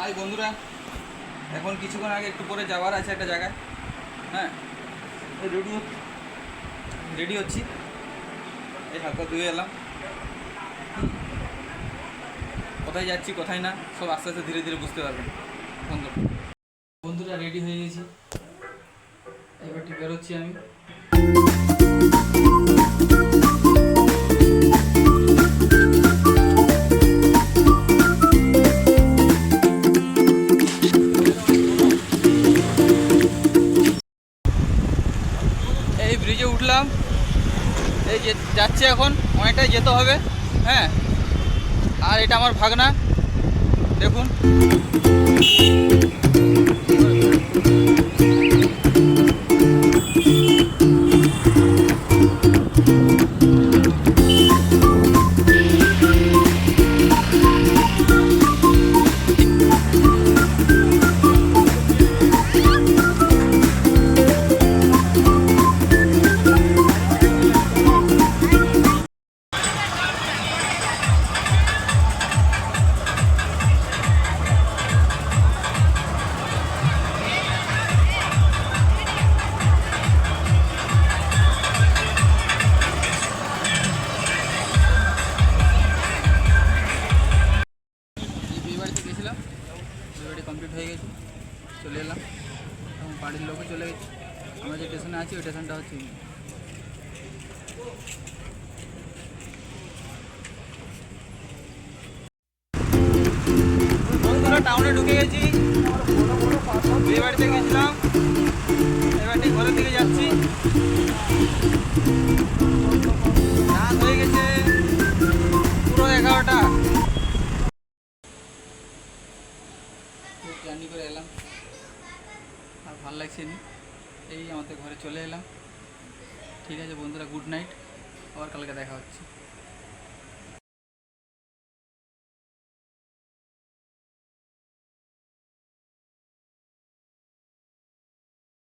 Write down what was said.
High বন্ধুরা, এখন কিছুক্ষণ আগে একটু পরে যাওয়ার আছে একটা জায়গায়। হ্যাঁ রেডি রেডি হচ্ছি। এই হালকা ধুয়ে এলাম। কোথায় যাচ্ছি, কোথায় না, সব আস্তে আস্তে ধীরে ধীরে বুঝতে পারবেন। বন্ধুরা বন্ধুরা, রেডি হয়ে গেছি। এবার বেরোচ্ছি আমি। উঠলাম এই যে যাচ্ছে এখন অনেকটাই যেতে হবে হ্যাঁ। আর এটা আমার ভাগনা দেখুন। কমপ্লিট হয়ে গেছে। চলে এলাম। এবং বাড়ির লোকও চলে গেছে। আমরা যে স্টেশনে আছি, ওই স্টেশনটা হচ্ছে এই। বন্ধুরা টাউনে ঢুকে গেছি। বিয়ে বাড়িতে গেছিলাম। এবার ঠিক ঘরের দিকে যাচ্ছি। আর ভালো লাগছে নি। এই আমাদের ঘরে চলে এলাম। ঠিক আছে বন্ধুরা গুড নাইট আবার কালকে দেখা হচ্ছে।